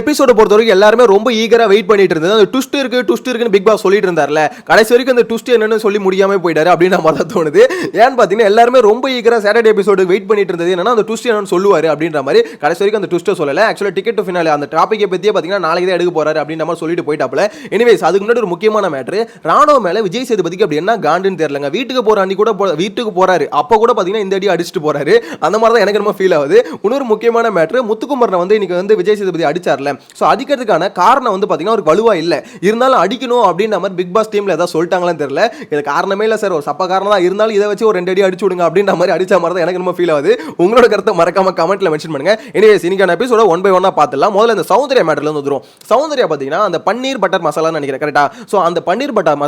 எபிசோட பொறுத்த வரைக்கும் எல்லாருமே ரொம்ப ஈகராக வெயிட் பண்ணிட்டு இருந்தது. அந்த ட்விஸ்ட் இருக்கு ட்விஸ்ட் இருக்குன்னு பிக் பாஸ் சொல்லிட்டு இருந்தார்ல. கடைசி வரைக்கும் அந்த ட்விஸ்ட் என்னன்னு சொல்லி முடியாம போயிட்டாரு அப்படின்னு நம்ம தான் தோணுது. ஏன்னு பார்த்தீங்கன்னா எல்லாருமே ரொம்ப ஈகராக சாட்டர்டே எபிசோடு வெயிட் பண்ணிட்டு இருந்தது. என்னன்னா அந்த ட்விஸ்ட் என்னன்னு சொல்லுவார் அப்படின்ற மாதிரி. கடைசி வரைக்கும் அந்த ட்விஸ்ட்டை சொல்லல. ஆக்சுவலாக டிக்கெட் டு ஃபினாலே அந்த டாப்பிக்கை பற்றியே பார்த்தீங்கன்னா நாளைக்கு தான் எடுக்க போறாரு அப்படின்ற மாதிரி சொல்லிட்டு போயிட்டாப்ல எனிவேஸ் அதுக்கு முன்னாடி ஒரு முக்கியமான மேட்ரு ராணுவ மேலே விஜய் சேதுபதிக்கு அப்படி என்ன காண்டுன்னு தெரியலங்க. வீட்டுக்கு போற அன்னி கூட வீட்டுக்கு போறாரு. அப்போ கூட பார்த்தீங்கன்னா இந்த அடி அடிச்சுட்டு போறாரு. அந்த மாதிரி தான் எனக்கு ரொம்ப ஃபீல் ஆகுது. இன்னொரு முக்கியமான மேட்ரு முத்துக்குமரனை வந்து இன்னைக்கு வந்து விஜய் சேதுபதி அடிச்சார்ல ஸோ அடிக்கிறதுக்கான காரணம் வந்து பார்த்தீங்கன்னா ஒரு வலுவாக இல்லை. இருந்தாலும் அடிக்கணும் அப்படின்ற மாதிரி பிக் பாஸ் டீமில் ஏதாவது சொல்லிட்டாங்களான்னு தெரியல. இது காரணமே இல்லை சார். ஒரு சப்ப காரணம் தான். இருந்தாலும் இதை வச்சு ஒரு ரெண்டு அடி அடிச்சு விடுங்க அப்படின்ற மாதிரி அடிச்ச மாதிரி தான் எனக்கு ரொம்ப ஃபீல் ஆகுது. உங்களோட கருத்தை மறக்காம கமெண்ட்ல மென்ஷன் பண்ணுங்க. எனிவேஸ் இன்னைக்கான எபிசோட ஒன் பை ஒன்னாக பார்த்துலாம் முதல்ல இந்த சௌந்தர்யா மேட்டர்ல வந்து வந்துரும். சௌந்தர்யா பார்த்தீங்கன்னா அந்த பன்னீர் பட்டர் மசாலான்னு நினைக்கிறேன் கரெக்டாக ஸோ அந்த பன்னீர் பட்டர்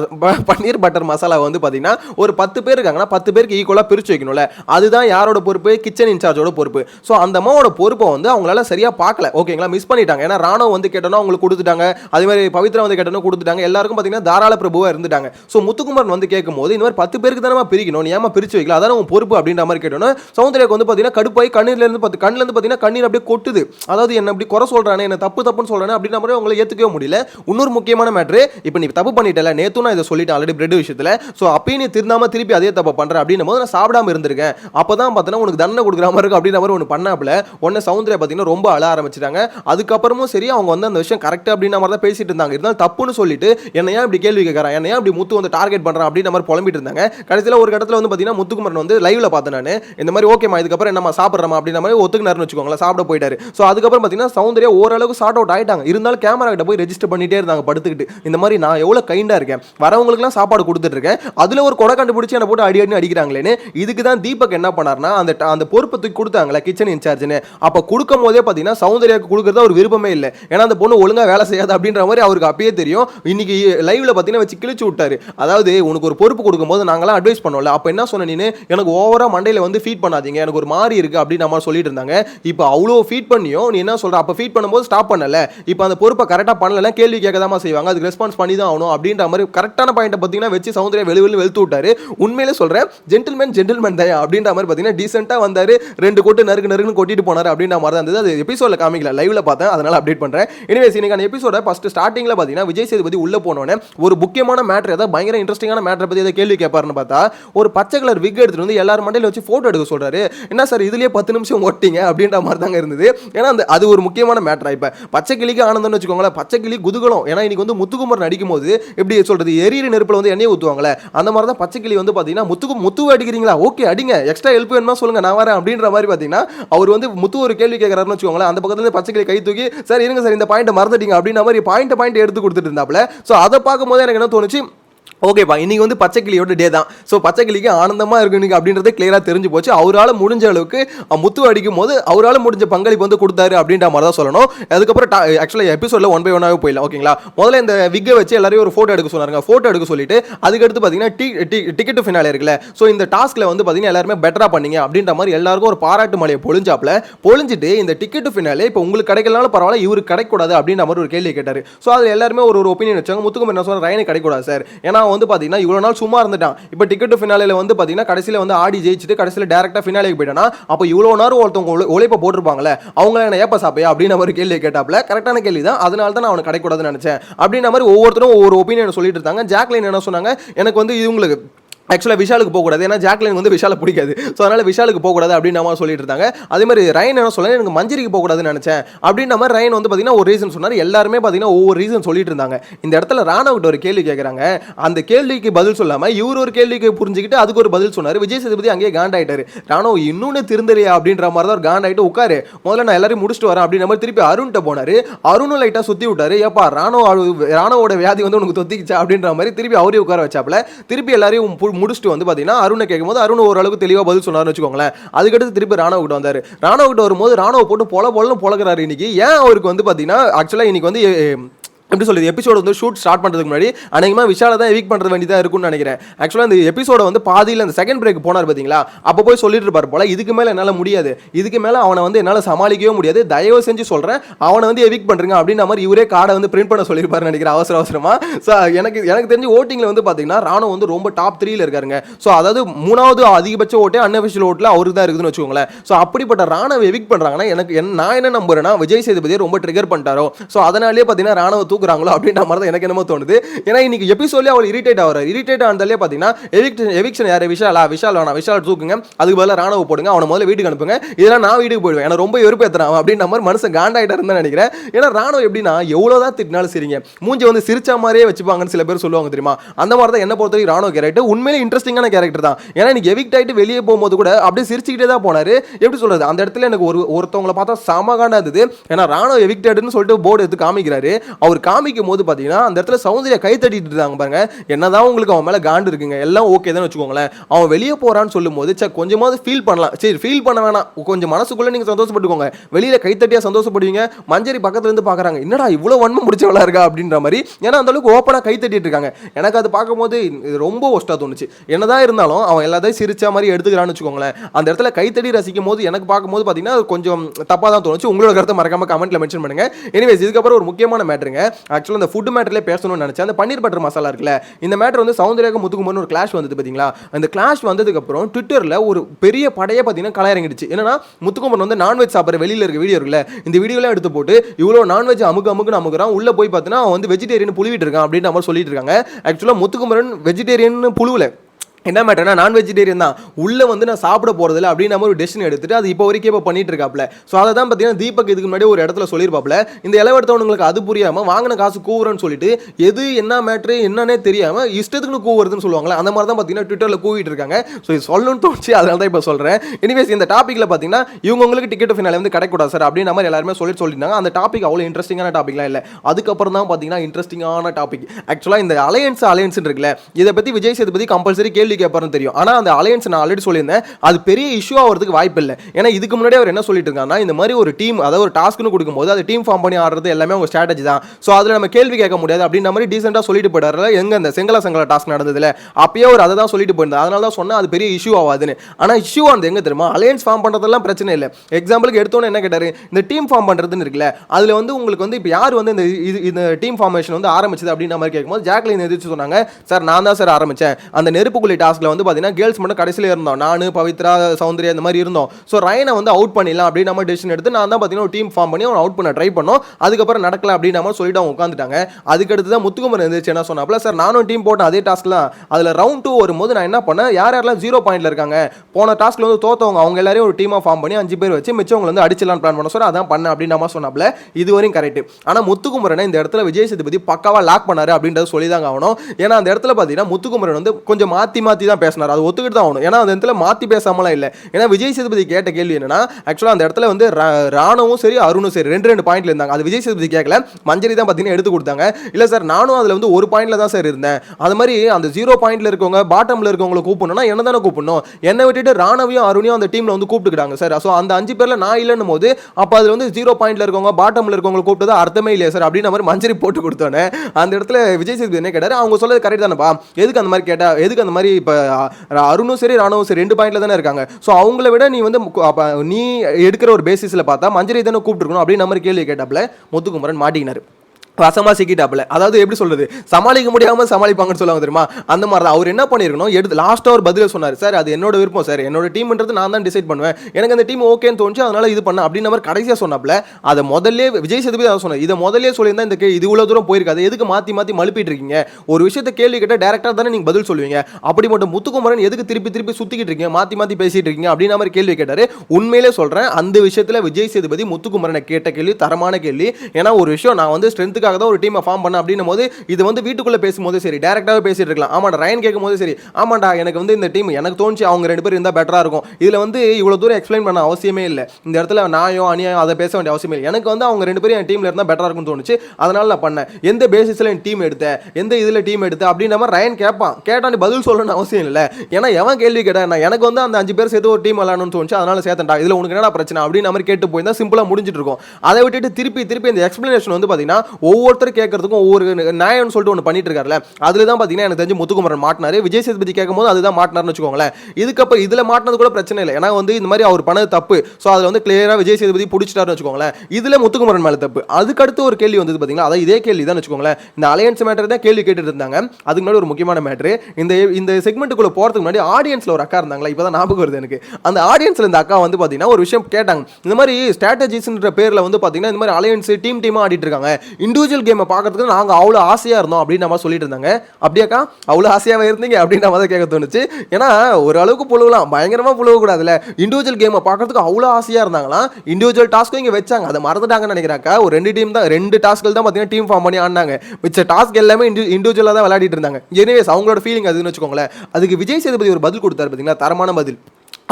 பன்னீர் பட்டர் மசாலா வந்து பார்த்தீங்கன்னா ஒரு பத்து பேர் இருக்காங்கன்னா பத்து பேருக்கு ஈக்குவலாக பிரிச்சு வைக்கணும்ல. அதுதான் யாரோட பொறுப்பு? கிச்சன் இன்சார்ஜோட பொறுப்பு. ஸோ அந்த அம்மாவோட பொறுப்பை வந்து அவங்களால சரியாக பார்க்கல. ஓகேங்களா மிஸ் பண்ணிட்டாங்க. ஏன்னா ராணுவம் வந்து கேட்டோன்னா அவங்களுக்கு கொடுத்துட்டாங்க. அதே மாதிரி பவித்ரா வந்து கேட்டோன்னா கொடுத்துட்டாங்க. எல்லாருக்கும் பார்த்தீங்கன்னா தாராள பிரபுவாக இருந்துட்டாங்க. ஸோ முத்துக்குமரன் வந்து கேட்கும்போது இந்த மாதிரி பத்து பேருக்கு தானே பிரிக்கணும். நீ ஏமா பிரிச்சு வைக்கல? அதான் உன் பொறுப்பு அப்படின்ற மாதிரி கேட்டோன்னா சௌந்தர்யாக்கு வந்து பார்த்தீங்கன்னா கடுப்பாய் கண்ணீர்லேருந்து பார்த்து கண்ணிலேருந்து பார்த்தீங்கன்னா கண்ணீர் அப்படியே கொட்டுது. அதாவது என்ன அப்படி குறை சொல்கிறானே என்ன தப்பு தப்புன்னு சொல்கிறானே அப்படின்ற மாதிரி அவங்களை ஏற்றுக்கவே முடியல. இன்னொரு முக்கியமான மேட்ரு இப்போ நீ தப்பு பண்ணிட்டல நேற்று நான் இதை சொல்லிட்டேன் ஆல்ரெடி பிரெட் விஷயத்தில். ஸோ அப்பயும் நீ திருந்தாம திருப்பி அதே தப்பை பண்ணுற அப்படின்னும் போது நான் சாப்பிடாம இருந்திருக்கேன். அப்போ தான் பார்த்தீங்கன்னா உனக்கு தண்டனை கொடுக்குற மாதிரி இருக்கும் அப்படின்ற மாதிரி ஒன்று பண்ணாப்புல. உடனே சௌந்தர்யா பார்த்தீங்கன்னா ரொம்ப அழ ஆரம்பிச்சிட்டாங்க. அதுக்கப்புறம் அப்புறமும் சரி அவங்க வந்து அந்த விஷயம் கரெக்ட் அப்படின்ற மாதிரி தான் பேசிட்டு இருந்தாங்க. இருந்தாலும் தப்புன்னு சொல்லிட்டு என்ன ஏன் இப்படி கேள்வி கேட்கறான்? என்னையா ஏன் இப்படி முத்து வந்து டார்கெட் பண்றான் அப்படின்ற மாதிரி புலம்பிட்டு இருந்தாங்க. கடைசியில் ஒரு இடத்துல வந்து பார்த்தீங்கன்னா முத்துக்குமரன் வந்து லைவ்ல பார்த்தேன் நான். இந்த மாதிரி ஓகேமா இதுக்கப்புறம் என்னமா சாப்பிட்றமா அப்படின்ற மாதிரி ஒத்துக்கினாருன்னு வச்சுக்கோங்களேன் சாப்பிட போயிட்டாரு. ஸோ அதுக்கப்புறம் பார்த்தீங்கன்னா சௌந்தர்யா ஓரளவுக்கு ஷார்ட் அவுட் ஆயிட்டாங்க. இருந்தாலும் கேமரா கிட்ட போய் ரெஜிஸ்டர் பண்ணிட்டே இருந்தாங்க படுத்துக்கிட்டு. இந்த மாதிரி நான் எவ்வளோ கைண்டாக இருக்கேன்? வரவங்களுக்குலாம் சாப்பாடு கொடுத்துட்டு இருக்கேன் அதுல ஒரு கொடை கண்டுபிடிச்சி என்ன போட்டு அடி அடி அடிக்கிறாங்களேன்னு இதுக்கு தான் தீபக் என்ன பண்ணார்னா அந்த அந்த பொறுப்பை தூக்கி கொடுத்தாங்களே கிச்சன் இன்சார்ஜ்னு அப்போ கொடுக்கும் போதே பார்த்தீங்கன்னா சௌந்தர்யாவுக்கு கொடுக்குறதா ஒரு விருப்பம் இல்லை. ஏன்னா அந்த பொண்ணு ஒழுங்காக வேலை செய்யாது அப்படின்ற மாதிரி அவருக்கு அப்பயே தெரியும். இன்னைக்கு லைவ்ல பார்த்தீங்கன்னா வச்சு கிழிச்சு விட்டாரு. அதாவது உனக்கு ஒரு பொறுப்பு கொடுக்கும்போது நாங்களாம் அட்வைஸ் பண்ணோம்ல அப்போ என்ன சொன்ன நீனு? எனக்கு ஓவராக மண்டையில் வந்து ஃபீட் பண்ணாதீங்க. எனக்கு ஒரு மாதிரி இருக்கு அப்படின்னு நம்ம சொல்லிட்டு இருந்தாங்க. இப்போ அவ்வளோ ஃபீட் பண்ணியும் நீ என்ன சொல்கிற அப்போ ஃபீட் பண்ணும்போது ஸ்டாப் பண்ணல. இப்போ அந்த பொறுப்பை கரெக்டாக பண்ணல கேள்வி கேட்க செய்வாங்க. அதுக்கு ரெஸ்பான்ஸ் பண்ணி தான் ஆகணும் அப்படின்ற மாதிரி கரெக்டான பாயிண்ட்டை பார்த்தீங்கன்னா வச்சு சௌந்தர்யா வெளி வெளி வெளுத்து விட்டாரு. உண்மையிலே சொல்கிறேன் ஜென்டில்மேன் ஜென்டில்மேன் தான் அப்படின்ற மாதிரி பார்த்தீங்கன்னா டீசெண்டாக வந்தார். ரெண்டு கொட்டு நறுக்கு நறுக்குன்னு கொட்டிட்டு போனார் அப்படின்ற மாதிரி தான் இருந்தது. அது எபிசோடில் காமிக்கல. லைவில் பார்த்தேன். அதனால் அப்டேட் பண்ணுறேன் எனிவேஸ் இன்னைக்கான எபிசோட ஃபர்ஸ்ட் ஸ்டார்டிங்கில் பார்த்தீங்கன்னா விஜய் சேதுபதி உள்ளே போனோடனே ஒரு முக்கியமான மேட்டர் ஏதாவது பயங்கர இன்ட்ரெஸ்டிங்கான மேட்டரை பற்றி ஏதாவது கேள்வி கேட்பாருன்னு பார்த்தா ஒரு பச்சை கலர் விக் எடுத்துட்டு வந்து எல்லாரும் மண்டையில் வச்சு ஃபோட்டோ எடுக்க சொல்கிறாரு என்ன சார் இதுலேயே பத்து நிமிஷம் ஒட்டிங்க அப்படின்ற மாதிரி தாங்க இருந்தது. ஏன்னா அந்த அது ஒரு முக்கியமான மேட்டரா இப்போ. பச்சை கிளிக்கு ஆனந்தம்னு வச்சுக்கோங்களேன் பச்சை கிளி குதுகலம். ஏன்னா இன்னைக்கு வந்து முத்துக்குமர் நடிக்கும் போது எப்படி சொல்கிறது எரியிற நெருப்பில் வந்து எண்ணெய் ஊற்றுவாங்களே அந்த மாதிரி தான் பச்சை கிளி வந்து பார்த்தீங்கன்னா முத்துக்கு முத்துவை அடிக்கிறீங்களா? ஓகே அடிங்க. எக்ஸ்ட்ரா ஹெல்ப் வேணுமா சொல்லுங்கள் நான் வரேன் அப்படின்ற மாதிரி பார்த்தீங்கன்னா அவர் வந்து முத்து ஒரு கேள்வி கேட்கறாருன்னு வச்சுக்கோங்களேன் அந்த பக்கத்துலேருந்து பச்சை கிளி கை தூக்கி சார் இருங்க சார் இந்த பாயிண்ட் மறந்துட்டீங்க. அப்படின்ற மாதிரி பாயிண்ட் பாயிண்ட் எடுத்து கொடுத்துட்டு இருந்தாப்ல ஸோ அதை பார்க்கும்போது எனக்கு என்ன தோணுச்சு? ஓகேப்பா இன்னைக்கு வந்து பச்சை கிளியோட டே தான். ஸோ பச்சை கிளிக்கு இருக்கு இன்றைக்கி அப்படின்றது கிளியராக தெரிஞ்சு போச்சு. அவரால் முடிஞ்ச அளவுக்கு முத்து அடிக்கும் போது அவரால் முடிஞ்ச பங்களிப்பு வந்து கொடுத்தாரு அப்படின்ற மாதிரி தான் சொல்லணும். அதுக்கப்புறம் ஆக்சுவலாக எபிசோடில் ஒன் பை ஒன்னாவே போயிடலாம். ஓகேங்களா முதல்ல இந்த விக்கை வச்சு எல்லாரையும் ஒரு ஃபோட்டோ எடுக்க சொன்னாங்க ஃபோட்டோ எடுக்க சொல்லிட்டு அதுக்கடுத்து பார்த்தீங்கன்னா டி டிக்கெட் ஃபினாலே இருக்குல்ல. ஸோ இந்த டாஸ்க்கில் வந்து பார்த்தீங்கன்னா எல்லாருமே பெட்டரா பண்ணீங்க அப்படின்ற மாதிரி எல்லாருக்கும் ஒரு பாராட்டு மலையை பொழிஞ்சாப்பில். பொழிஞ்சிட்டு இந்த டிக்கெட் ஃபினாலே இப்போ உங்களுக்கு கிடைக்கலனாலும் பரவாயில்ல இவருக்கு கிடைக்கூடாது அப்படின்ற மாதிரி ஒரு கேள்வி கேட்டார். ஸோ அதில் எல்லாருமே ஒரு ஒரு ஒப்பீனியன் வச்சாங்க. முத்துக்குமர் என்ன சொன்னால் ரயனுக்கு கிடைக்கூடாது சார் ஏன்னா அவன் வந்து பார்த்தீங்கன்னா இவ்வளோ நாள் சும்மா இருந்துட்டான். இப்போ டிக்கெட் ஃபினாலியில் வந்து பார்த்தீங்கன்னா கடைசியில் வந்து ஆடி ஜெயிச்சுட்டு கடைசியில் டேரெக்டாக ஃபினாலிக்கு போயிட்டானா அப்போ இவ்வளோ நேரம் ஒருத்தவங்க உழை- உழைப்பை போட்டிருப்பாங்களே அவங்க என்ன ஏப்ப சாப்பையா அப்படின்னு ஒரு கேள்வி கேட்டாப்ல. கரெக்டான கேள்வி தான் அதனால தான் நான் அவனுக்கு கிடைக்கூடாதுன்னு நினச்சேன். அப்படின்ற மாதிரி ஒவ்வொருத்தரும் ஒவ்வொரு ஒப்பீனியன் சொல்லிட்டு இருந்தாங்க. ஜாக்லின் என்ன சொன்னாங்க? எனக்கு வந்து இவங்களுக்கு ஆக்சுவலாக விஷாலுக்கு போகக்கூடாது. ஏன்னா ஜாக்லின் வந்து விஷாலை பிடிக்காது. ஸோ அதனால் விஷாலுக்கு போகக்கூடாது அப்படின்னு நம்ம சொல்லிட்டு இருந்தாங்க. அதே மாதிரி ரயன் என்ன சொல்ல எனக்கு மஞ்சரிக்கு போகக்கூடாதுன்னு நினச்சேன். அப்படின்ற மாதிரி ரயன் வந்து பார்த்தீங்கன்னா ஒரு ரீசன் சொன்னார். எல்லாருமே பார்த்தீங்கன்னா ஒவ்வொரு ரீசன் சொல்லிட்டு இருந்தாங்க. இந்த இடத்துல ராணவகிட்ட ஒரு கேள்வி கேட்குறாங்க அந்த கேள்விக்கு பதில் சொல்லாமல் இவர் ஒரு கேள்விக்கு புரிஞ்சுக்கிட்டு அதுக்கு ஒரு பதில் சொன்னார். விஜய் சேதுபதி அங்கேயே காண்டாயிட்டார் ராணுவ இன்னொன்று திருந்தலையா அப்படின்ற மாதிரி தான் ஒரு காண்டாயிட்டு உட்காரு. முதல்ல நான் எல்லாரையும் முடிச்சுட்டு வரேன் அப்படின்ற மாதிரி திருப்பி அருண்கிட்ட போனார். அருணும் லைட்டாக சுற்றி விட்டார். ஏப்பா ராணுவ ராணுவோட வியாதி வந்து உனக்கு தொத்திக்கிச்சா அப்படின்ற மாதிரி திருப்பி அவரையும் உட்கார வச்சாப்புல. திருப்பி எல்லாரையும் முடிச்சுட்டு வந்து பார்த்தீங்கன்னா அருணை கேட்கும்போது அருண் ஓரளவுக்கு தெளிவாக பதில் சொன்னார்னு வச்சுக்கோங்களேன். அதுக்கடுத்து திருப்பி ராணுவ கிட்ட வந்தார். ராணுவ கிட்ட வரும்போது ராணுவ போட்டு பொல பொலன்னு பொழக்கிறாரு இன்னைக்கு. ஏன் அவருக்கு வந்து பார்த்தீங்கன்னா ஆக்சுவலாக இன்னைக்கு வந்து எப்படி சொல்லுது எபிசோடு வந்து ஷூட் ஸ்டார்ட் பண்ணுறதுக்கு முன்னாடி அநேகமாக விஷால தான் எவிக் பண்ணுறது வேண்டியதாக இருக்கும்னு நினைக்கிறேன். ஆக்சுவலாக இந்த எபிசோட வந்து பாதியில் அந்த செகண்ட் பிரேக் போனார் பார்த்தீங்களா அப்போ போய் சொல்லிட்டு இருப்பார் போல இதுக்கு மேலே என்னால் முடியாது. இதுக்கு மேலே அவனை வந்து என்னால் சமாளிக்கவே முடியாது. தயவு செஞ்சு சொல்கிறேன் அவனை வந்து எவிக் பண்ணுறீங்க அப்படின்ற மாதிரி இவரே கார்டை வந்து பிரிண்ட் பண்ண சொல்லியிருப்பாரு நினைக்கிறேன் அவசர அவசரமாக ஸோ எனக்கு எனக்கு தெரிஞ்சு ஓட்டிங்கில் வந்து பார்த்தீங்கன்னா ராணுவ வந்து ரொம்ப டாப் த்ரீல இருக்காருங்க. ஸோ அதாவது மூணாவது அதிகபட்ச ஓட்டே அன்அஃபிஷியல் ஓட்டில் அவருக்கு தான் இருக்குதுன்னு வச்சுக்கோங்களேன். ஸோ அப்படிப்பட்ட ராணுவ எவிக் பண்ணுறாங்கன்னா எனக்கு என்ன நான் என்ன நம்புறேன்னா விஜய் சேதுபதியை ரொம்ப ட்ரிகர் பண்ணிட்டாரோ. ஸோ அதனாலேயே பார்த்தீங்கன்னா ராணுவ தூக்குறாங்களோ அப்படின்ற மாதிரி தான் எனக்கு என்னமோ தோணுது. ஏன்னா இன்னைக்கு எபிசோட்லேயே அவள் இரிட்டேட் ஆகிறார். இரிட்டேட் ஆனதாலே பார்த்தீங்கன்னா எவிக்ஷன் எவிக்ஷன் யார்? விஷாலா. விஷால் வேணாம். விஷால் தூக்குங்க. அதுக்கு பதிலாக ராணுவ போடுங்க. அவனை முதல்ல வீட்டுக்கு அனுப்புங்க. இதெல்லாம் நான் வீட்டுக்கு போயிடுவேன். ஏன்னா ரொம்ப வெறுப்பேற்றுறான் அப்படின்ற மாதிரி மனுஷன் காண்டாயிட்டா இருந்தா நினைக்கிறேன். ஏன்னா ராணுவ எப்படின்னா எவ்வளோதான் திட்டினாலும் சரிங்க. மூஞ்சி வந்து சிரிச்ச மாதிரியே வச்சுப்பாங்கன்னு சில பேர் சொல்லுவாங்க தெரியுமா? அந்த மாதிரி தான் என்ன பொறுத்தவரைக்கும் ராணுவ கேரக்டர் உண்மையிலே இன்ட்ரெஸ்டிங்கான கேரக்டர் தான். ஏன்னா இன்னைக்கு எவிக்ட் ஆகிட்டு வெளியே போகும்போது கூட அப்படியே சிரிச்சுக்கிட்டே தான் போனாரு. எப்படி சொல்றது? அந்த இடத்துல எனக்கு ஒரு ஒருத்தவங்களை பார்த்தா சமகாண்டா இருந்தது ஏன்னா ராணுவ எவிக்டட்னு சொல்லிட்டு போர்டு எடுத்து காமிக்கிறாரு. அவர் காமிக்கும் போது பார்த்தீங்கன்னா அந்த இடத்துல சௌந்தர்யா கை தட்டிட்டு இருந்தாங்க பாருங்க. என்னதான் உங்களுக்கு அவன் மேலே காண்டு இருக்குங்க. எல்லாம் ஓகே தான் வச்சுக்கோங்களேன். அவன் வெளியே போறான்னு சொல்லும் போது சே கொஞ்சமாவது ஃபீல் பண்ணலாம். சரி ஃபீல் பண்ண வேணாம். கொஞ்சம் மனசுக்குள்ள நீங்க சந்தோஷப்பட்டுக்கோங்க. வெளியில கைத்தட்டியாக சந்தோஷப்படுவீங்க. மஞ்சரி பக்கத்துல இருந்து பாக்குறாங்க. என்னடா இவ்வளவு வன்மம் முடிச்சவளா இருக்கா? அப்படின்ற மாதிரி. ஏன்னா அந்த அளவுக்கு ஓப்பனா கை தட்டிட்டு இருக்காங்க. எனக்கு அது பார்க்கும்போது இது ரொம்ப ஒஸ்டா தோணுச்சு. என்னதான் இருந்தாலும் அவன் எல்லாத்தையும் சிரிச்ச மாதிரி எடுத்துக்கிறான்னு வச்சுக்கோங்களேன். அந்த இடத்துல கைத்தடி ரசிக்கும் போது எனக்கு பார்க்கும்போது பார்த்தீங்கன்னா கொஞ்சம் தப்பாக தான் தோணுச்சு. உங்களோட கருத்தை மறக்காம கமெண்ட்ல மென்ஷன் பண்ணுங்க. எனிவேஸ் இதுக்கப்புறம் ஒரு முக்கியமான மேட்ருங்க ஆக்சுவலாக அந்த ஃபுட் மேட்டர்லேயே பேசணும்னு நினச்சேன். அந்த பன்னீர் பட்டர் மசாலா இருக்குல்ல இந்த மேட்டர் வந்து சௌந்தர்யாக முத்துக்குமர்னு ஒரு கிளாஷ் வந்தது பார்த்தீங்களா அந்த கிளாஷ் வந்ததுக்கப்புறம் ட்விட்டரில் ஒரு பெரிய படையே பார்த்தீங்கன்னா கலையிறங்கிடுச்சு என்னன்னா முத்துக்குமரன் வந்து நான்வெஜ் சாப்பிட்ற வெளியில் இருக்க வீடியோ இருக்குல்ல இந்த வீடியோலாம் எடுத்து போட்டு இவ்வளோ நான்வெஜ் அமுக்கு அமுக்குன்னு அமுக்குறான். உள்ளே போய் பார்த்தீங்கன்னா அவன் வந்து வெஜிடேரியன் புழுவிட்டு இருக்கான் அப்படின்ற மாதிரி சொல்லிட்டு இருக்காங்க. ஆக்சுவலாக முத்துக்குமரன் வெஜிடேரியன் புழுவில். என்ன மேட்டர்னா நான் வெஜிடேரியன் தான். உள்ளே வந்து நான் சாப்பிட போகிறதில்ல அப்படின்னு நம்ம ஒரு டெசிஷன் எடுத்துட்டு அது இப்போ வரைக்கும் இப்போ பண்ணிட்டு இருக்காப்ல. ஸோ அதை தான் பார்த்தீங்கன்னா தீபக் இதுக்கு முன்னாடி ஒரு இடத்துல சொல்லியிருப்பாப்ல. இந்த இளவெடுத்தவனுங்களுக்கு அது புரியாமல் வாங்கின காசு கூவுறன்னு சொல்லிட்டு எது என்ன மேட்ரு என்னன்னே தெரியாமல் இஷ்டத்துக்குன்னு கூவுறதுன்னு சொல்லுவாங்களே அந்த மாதிரி தான் பார்த்தீங்கன்னா ட்விட்டரில் கூவிட்டு இருக்காங்க. ஸோ இது சொல்லணும்னு தோணுச்சு அதனால தான் இப்போ சொல்கிறேன் எனிவேஸ் இந்த டாப்பிக்கில் பார்த்தீங்கன்னா இவங்களுக்கு டிக்கெட் ஃபினாலே வந்து கிடைக்கூடாது சார் அப்படின்ற மாதிரி எல்லாருமே சொல்லி சொல்லியிருந்தாங்க. அந்த டாபிக் அவ்வளோ இன்ட்ரெஸ்டிங்கான டாப்பிக்லாம் இல்லை. அதுக்கப்புறம் தான் பார்த்தீங்கன்னா இன்ட்ரெஸ்டிங்கான டாபிக் ஆக்சுவலாக இந்த அலையன்ஸ் அலையன்ஸ் இருக்குல்ல இதை பற்றி விஜய் சேதுபதி கம்பல்சரி கேள்வி கேட்பாருன்னு தெரியும். ஆனால் அந்த அலையன்ஸ் நான் ஆல்ரெடி சொல்லியிருந்தேன். அது பெரிய இஷ்யூ ஆகிறதுக்கு வாய்ப்பு இல்லை. ஏன்னா இதுக்கு முன்னாடி அவர் என்ன சொல்லிட்டு இருக்காங்கன்னா இந்த மாதிரி ஒரு டீம் அதாவது ஒரு டாஸ்க்னு கொடுக்கும்போது அது டீம் ஃபார்ம் பண்ணி ஆடுறது எல்லாமே உங்க ஸ்ட்ராட்டஜி தான். ஸோ அதில் நம்ம கேள்வி கேட்க முடியாது. அப்படின்ற மாதிரி டீசெண்டாக சொல்லிட்டு போயிட்டாரு எங்கே அந்த செங்கல செங்கல டாஸ்க் நடந்ததுல? அப்பயே அவர் அதை தான் சொல்லிட்டு போயிருந்தார். அதனால தான் சொன்னால் அது பெரிய இஷ்யூ ஆகாதுன்னு ஆனால் இஷ்யூ ஆனது எங்கே தெரியுமா? அலையன்ஸ் ஃபார்ம் பண்ணுறதெல்லாம் பிரச்சனை இல்லை. எக்ஸாம்பிளுக்கு எடுத்தோன்னே என்ன கேட்டார்? இந்த டீம் ஃபார்ம் பண்ணுறதுன்னு இருக்குல்ல அதில் வந்து உங்களுக்கு வந்து இப்போ யார் வந்து இந்த இது இந்த டீம் ஃபார்மேஷன் வந்து ஆரம்பிச்சது அப்படின்ற மாதிரி கேட்கும்போது ஜாக்லின் எதிர்த்து சொன்னாங்க சார் நான் தான் சார் ஆரம்பித்தேன் அந்த நெருப்புக்குள்ளே டாஸ்கில் வந்து பார்த்தீங்கன்னா கேர்ள்ஸ் மட்டும் கடைசியில் இருந்தோம். நான் பவித்ரா சௌந்தர்யா இந்த மாதிரி இருந்தோம். ஸோ ரயனை வந்து அவுட் பண்ணிடலாம் அப்படின்னு நம்ம டிசிஷன் எடுத்து நான் தான் பார்த்தீங்கன்னா ஒரு டீம் ஃபார்ம் பண்ணி அவன் அவுட் பண்ண ட்ரை பண்ணோம். அதுக்கப்புறம் நடக்கல அப்படின்னு நம்ம சொல்லிட்டு அவங்க உட்காந்துட்டாங்க அதுக்கடுத்து தான் முத்துக்குமர் இருந்துச்சு என்ன சொன்னாப்ல சார் நானும் டீம் போட்டேன் அதே டாஸ்க்கில் அதில் ரவுண்ட் டூ வரும்போது நான் என்ன பண்ணேன்? யார் யாரெல்லாம் ஜீரோ பாயிண்ட்ல இருக்காங்க? போன டாஸ்க்கில் வந்து தோத்தவங்க அவங்க எல்லாரையும் ஒரு டீமாக ஃபார்ம் பண்ணி அஞ்சு பேர் வச்சு மிச்சவங்களை வந்து அடிச்சலாம் பிளான் பண்ண சார் அதான் பண்ண அப்படின்னு நம்ம சொன்னாப்ல இதுவரையும் கரெக்ட் ஆனால் முத்துக்குமரனை இந்த இடத்துல விஜய் சேதுபதி பக்காவாக லாக் பண்ணாரு அப்படின்றத சொல்லி தாங்க ஆகணும். ஏன்னா அந்த இடத்துல பார்த்தீங்கன்னா முத்துக்குமரன் வந்து கொஞ்சம் மாற்றி மாற்றி தான் பேசினார். அது ஒத்துக்கிட்டு தான் ஆகணும். ஏன்னா அந்த இடத்துல மாற்றி பேசாமலாம் இல்லை. ஏன்னா விஜய் சேதுபதி கேட்ட கேள்வி என்னன்னா ஆக்சுவலாக அந்த இடத்துல வந்து ரா- ராணுவும் சரி அருணும் சரி ரெண்டு ரெண்டு பாயிண்ட்ல இருந்தாங்க. அது விஜய் சேதுபதி கேட்கல மஞ்சரி தான் பார்த்தீங்கன்னா எடுத்து கொடுத்தாங்க. இல்லை சார் நானும் அதில் வந்து ஒரு பாயிண்ட்ல தான் சார் இருந்தேன். அது மாதிரி அந்த ஜீரோ பாயிண்ட்ல இருக்கவங்க பாட்டமில் இருக்கவங்களை கூப்பிடணும்னா என்ன தானே கூப்பிடணும்? என்னை விட்டுட்டு ராணவையும் அருணையும் அந்த டீமில் வந்து கூப்பிட்டுக்கிட்டாங்க சார் ஸோ அந்த அஞ்சு பேரில் நான் இல்லைன்னு போது அப்போ அதில் வந்து ஜீரோ பாயிண்ட்ல இருக்கவங்க பாட்டமில் இருக்கவங்களை கூப்பிட்டது அர்த்தமே இல்லையா சார் அப்படின்ற மாதிரி மஞ்சரி போட்டு கொடுத்தோன்னே அந்த இடத்துல விஜய் சேதுபதி என்ன கேட்டார்? அவங்க சொல்றது கரெக்ட் தானேப்பா. எதுக்கு அந்த மாதிரி கேட்டா எதுக்கு அந்த மாதிரி இப்போ அருணும் சரி ராணுவும் சரி ரெண்டு பாயிண்ட்ல தானே இருக்காங்க. ஸோ அவங்கள விட நீ வந்து நீ எடுக்கிற ஒரு பேசிஸில் பார்த்தா மஞ்சரி தானே கூப்பிட்டுருக்கணும் அப்படின்னு நம்ம கேள்வி கேட்டாப்புல முத்துக்குமரன் மாட்டிக்கினார். வசமாக சிக்கிட்டாப்புல. அதாவது எப்படி சொல்கிறது சமாளிக்க முடியாமல் சமாளிப்பாங்கன்னு சொல்லுவாங்க தெரியுமா? அந்த மாதிரி தான் அவர் என்ன பண்ணிருக்கணும்? எடுத்து லாஸ்ட்டாக ஒரு பதில் சொன்னார். சார் அது என்னோட விருப்பம் சார். என்னோட டீம்ன்றது நான் தான் டிசைட் பண்ணுவேன். எனக்கு அந்த டீம் ஓகேன்னு தோணுச்சு. அதனால் இது பண்ண அப்படின்ற மாதிரி கடைசியாக சொன்னாப்புல. அதை முதல்ல விஜய் சேதுபதி அதை சொன்னார். இதை முதல்லே சொல்லியிருந்தா இந்த கே- இது இவ்வளோ தூரம் போயிருக்காது எதுக்கு மாற்றி மாற்றி மழுப்பிட்டு இருக்கீங்க? ஒரு விஷயத்தை கேள்வி கேட்டால் டேரக்டாக தானே நீங்கள் பதில் சொல்லுவீங்க. அப்படி மட்டும் முத்துக்குமரன் எதுக்கு திருப்பி திருப்பி சுற்றிக்கிட்டு இருக்கீங்க? மாற்றி மாற்றி பேசிகிட்டு இருக்கீங்க. அப்படின்ற மாதிரி கேள்வி கேட்டார். உண்மையிலே சொல்கிறேன் அந்த விஷயத்தில் விஜய் சேதுபதி முத்துக்குமரனை கேட்ட கேள்வி தரமான கேள்வி. ஏன்னா ஒரு விஷயம் நான் வந்து ஸ்ட்ரென்த்துக்கு இதுக்காக தான் ஒரு டீமை ஃபார்ம் பண்ண அப்படின்னும் போது இது வந்து வீட்டுக்குள்ளே பேசும்போது சரி டேரெக்டாகவே பேசிட்டு இருக்கலாம். ஆமாடா ரயன் கேட்கும் போது சரி ஆமாண்டா எனக்கு வந்து இந்த டீம் எனக்கு தோணுச்சு அவங்க ரெண்டு பேர் இருந்தால் பெட்டராக இருக்கும். இதில் வந்து இவ்வளோ தூரம் எக்ஸ்பிளைன் பண்ண அவசியமே இல்லை. இந்த இடத்துல நாயோ அநியாயம் அதை பேச வேண்டிய அவசியமே இல்லை. எனக்கு வந்து அவங்க ரெண்டு பேரும் என் டீமில் இருந்தால் பெட்டராக இருக்கும்னு தோணுச்சு. அதனால் நான் பண்ணேன். எந்த பேசிஸில் என் டீம் எடுத்தேன் எந்த இதில் டீம் எடுத்த? அப்படின்ற மாதிரி ரயன் கேட்பான். கேட்டான் நீ பதில் சொல்லணும்னு அவசியம் இல்லை. ஏன்னா எவன் கேள்வி கேட்டேன் நான் எனக்கு வந்து அந்த அஞ்சு பேர் சேர்த்து ஒரு டீம் விளாடணும்னு தோணுச்சு. அதனால் சேர்த்தேன்டா. இதில் உனக்கு என்னடா பிரச்சனை? அப்படின்னு மாதிரி கேட்டு போயிருந்தா சிம்பிளாக முடிஞ்சிட்டு இருக்கும். அதை விட்டுட்டு திருப்பி திருப்பி இந்த எக்ஸ்பிளனேஷன் வந்து பார்த்தீங்கன்னா ஒவ்வொருத்தர் கேட்கறதுக்கும் ஒவ்வொரு நியாயம்னு சொல்லிட்டு ஒன்று பண்ணிட்டு இருக்காருல அதுல தான் பார்த்தீங்கன்னா எனக்கு தெரிஞ்சு முத்துக்குமரன் மாட்டினாரு. விஜய் சேதுபதி கேட்கும்போது அதுதான் மாட்டினார்னு வச்சுக்கோங்களேன் இதுக்கப்புறம் இதில் மாட்டினது கூட பிரச்சனை இல்லை. ஏன்னா வந்து இந்த மாதிரி அவர் பண்ணது தப்பு. ஸோ அதில் வந்து கிளியராக விஜய் சேதுபதி பிடிச்சிட்டாருன்னு வச்சுக்கோங்களேன். இதில் முத்துக்குமரன் மேலே தப்பு. அதுக்கடுத்து ஒரு கேள்வி வந்தது பார்த்தீங்களா அதான் இதே கேள்வி தான் வச்சுக்கோங்களேன். இந்த அலையன்ஸ் மேட்டர் தான் கேள்வி கேட்டுட்டு இருந்தாங்க. அதுக்கு முன்னாடி ஒரு முக்கியமான மேட்ரு இந்த இந்த செக்மெண்ட்டுக்குள்ள போகிறதுக்கு முன்னாடி ஆடியன்ஸில் ஒரு அக்கா இருந்தாங்களா இப்போ தான் ஞாபகம் வருது எனக்கு. அந்த ஆடியன்ஸில் இந்த அக்கா வந்து பார்த்தீங்கன்னா ஒரு விஷயம் கேட்டாங்க. இந்த மாதிரி ஸ்ட்ராட்டஜிஸ்ன்ற பேரில் வந்து பார்த்தீங்கன்னா இந்த மாதிரி அலையன்ஸ் டீம் டீமாக ஆடிட்டு இருக்காங்க. இண்டிவிஜுவல் கேமை பார்க்கறதுக்கு நாங்கள் அவ்வளோ ஆசையாக இருந்தோம் அப்படின்னு நம்ம சொல்லிட்டு இருந்தாங்க. அப்படியாக்கா அவ்வளோ ஆசையாக இருந்தீங்க அப்படின்னு நம்ம தான் கேட்க தோணுச்சு. ஏன்னா ஓரளவுக்கு புழுகலாம் புழுவலாம். பயங்கரமா கூடாதுல இண்டிவிஜுவல் கேமை பார்க்கறதுக்கு அவ்வளோ ஆசையாக இருந்தாங்களாம். இண்டிவிஜுவல் டாஸ்க்கும் இங்கே வச்சாங்க. அதை மறந்துட்டாங்கன்னு நினைக்கிறாக்கா ஒரு ரெண்டு டீம் தான் ரெண்டு டாஸ்கள் தான் பார்த்தீங்கன்னா டீம் ஃபார்ம் பண்ணி ஆடினாங்க. மிச்ச டாஸ்க் எல்லாமே இண்டி இண்டிவிஜுவலாக தான் விளையாடிட்டு இருந்தாங்க. எனிவேஸ் அவங்களோட ஃபீலிங் அதுன்னு வச்சுக்கோங்களேன். அதுக்கு விஜய் சேதுபதி ஒரு பதில் கொடுத்தாரு பார்த்தீங்களா? தரமான பதில்.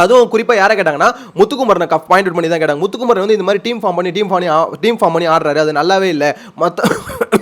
அதுவும் குறிப்பாக யாரை கேட்டாங்கன்னா முத்துக்குமரனை கப் பாயிண்ட் அவுட் பண்ணி தான் கேட்டாங்க. முத்துக்குமரன் வந்து இந்த மாதிரி டீம் ஃபார்ம் பண்ணி டீம் பண்ணி டீம் ஃபார்ம் பண்ணி ஆடுறாரு. அது நல்லாவே இல்லை. மற்ற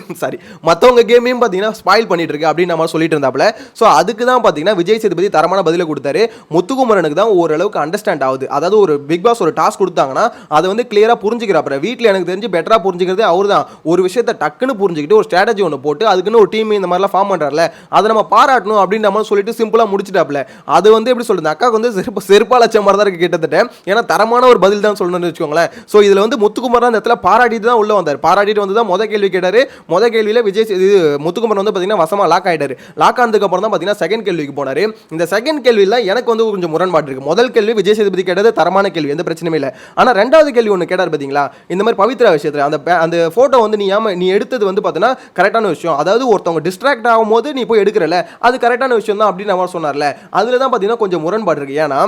சாரி மற்றவங்க கேமையும் பார்த்தீங்கன்னா ஸ்பாயில் பண்ணிட்டு இருக்கு அப்படின்னு நம்ம சொல்லிட்டு இருந்தாப்புல. ஸோ அதுக்கு தான் பார்த்தீங்கன்னா விஜய் சேதுபதி தரமான பதிலை கொடுத்தாரு. முத்துக்குமரனுக்கு தான் ஓரளவுக்கு அண்டர்ஸ்டாண்ட் ஆகுது. அதாவது ஒரு பிக் பாஸ் ஒரு டாஸ்க் கொடுத்தாங்கன்னா அதை வந்து கிளியராக புரிஞ்சுக்கிறாப்புல. வீட்டில் எனக்கு தெரிஞ்சு பெட்டராக புரிஞ்சுக்கிறதே அவர் தான். ஒரு விஷயத்தை டக்குன்னு புரிஞ்சுக்கிட்டு ஒரு ஸ்ட்ராட்டஜி ஒன்று போட்டு அதுக்குன்னு ஒரு டீம் இந்த மாதிரிலாம் ஃபார்ம் பண்ணுறாருல அதை நம்ம பாராட்டணும் அப்படின்னு நம்ம சொல்லிட்டு சிம்பிளாக முடிச்சிட்டாப்புல. அது வந்து எப்படி சொல்கிறது அக்காவுக்கு வந்து செருப்பு செருப்பால் அச்ச மாதிரி தான் இருக்குது கிட்டத்தட்ட. ஏன்னா தரமான ஒரு பதில் தான் சொல்லணும்னு வச்சுக்கோங்களேன். ஸோ இதில் வந்து முத்துக்குமார் இந்த இடத்துல பாராட்டிட்டு தான் உள்ளே வந்தார். பாராட்டிட்டு வந்து தான் முத கேள்வி கேட்டார். முத கேள்வியில் விஜய் சேது இது முத்துக்குமரன் வந்து பார்த்தீங்கன்னா வசமாக லாக் ஆகிட்டாரு லாக் ஆனதுக்கு அப்புறம் தான் பார்த்தீங்கன்னா செகண்ட் கேள்விக்கு போனார். இந்த செகண்ட் கேள்வியில் எனக்கு வந்து கொஞ்சம் முரண்பாடு இருக்குது முதல் கேள்வி விஜய் சேதுபதி கேட்டது தரமான கேள்வி எந்த பிரச்சனையும் இல்லை. ஆனால் ரெண்டாவது கேள்வி ஒன்று கேட்டார் பார்த்தீங்களா இந்த மாதிரி பவித்ரா விஷயத்தில் அந்த அந்த ஃபோட்டோ வந்து நீ ஏமா நீ எடுத்தது வந்து பார்த்தீங்கன்னா கரெக்டான விஷயம். அதாவது ஒருத்தவங்க டிஸ்ட்ராக்ட் ஆகும்போது நீ போய் எடுக்கிறல அது கரெக்டான விஷயம் தான் அப்படின்னு அவர் சொன்னார்ல. அதில் தான் பார்த்தீங்கன்னா கொஞ்சம் முரண்பாடு இருக்குது ஏன்னா